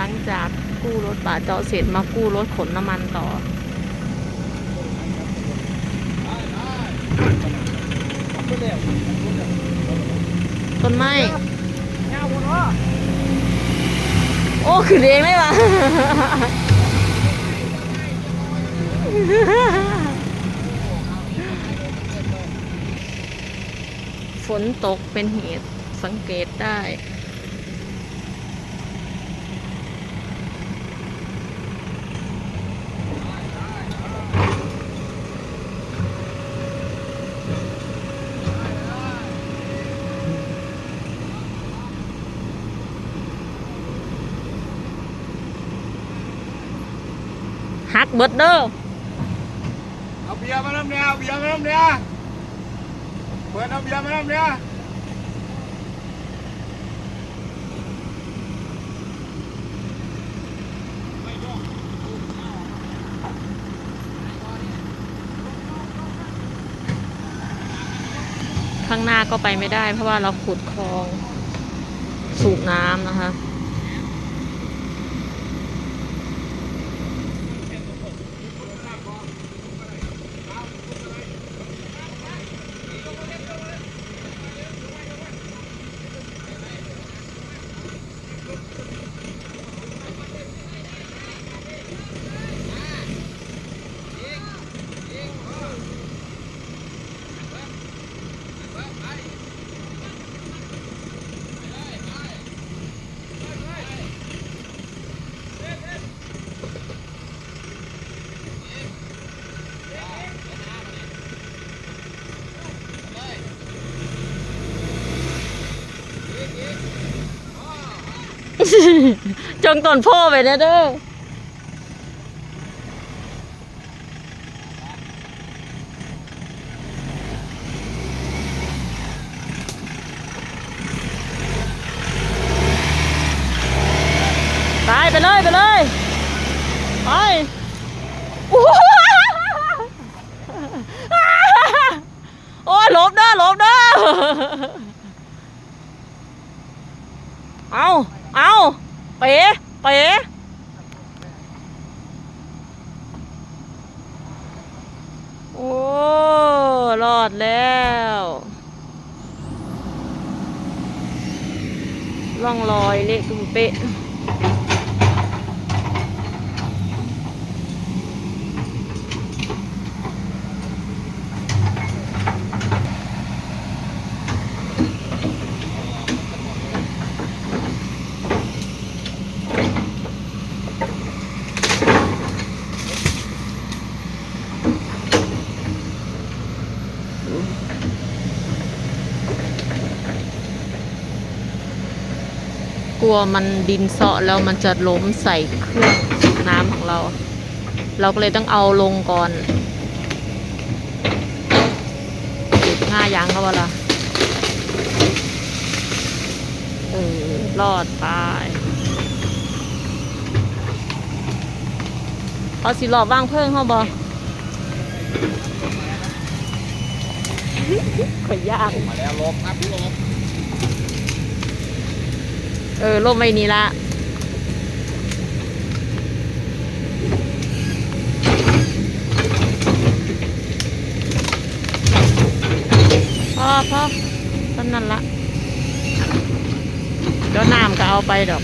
หลังจากกู้รถป่าเจาะเสร็จมากู้รถขนน้ำมันต่อ ต้นไม้ โอ้ขึ้นเองเลยวะฝนตกเป็นเหตุสังเกตได้ ฮักเบิดเด้อเอาเบียร์มาน้ำเนี่ยเอาเบียร์มาน้ำเนี่ยเปิดเอาเบียร์มาน้ำเนี่ยข้างหน้าก็ไปไม่ได้ เพราะว่าเราขุดคลองสูบน้ำนะคะ จงตนพ่อไปนะเด้อไปไปเลยไปเลยไปโอ้โหโอ้ยหลบเด้อหลบเด้อเอา เอาเป๋เป๋โอ้รอดแล้วร่องรอยเละตุ้มเป๊ะ ลัวมันดินเซาะแล้วมันจะล้มใส่เครื่องสูบน้ำของเรา เราก็เลยต้องเอาลงก่อนสูบง่ายยังเขาวะล่ะเออรอดไปเอาสิหลอบว่างเพิ่งเขาบอขอยยาก มาแล้วลบครับลบ เออล่มไม่นี้ละพอพอตอนนั้นละเดี๋ยวน้ำก็เอาไปดอก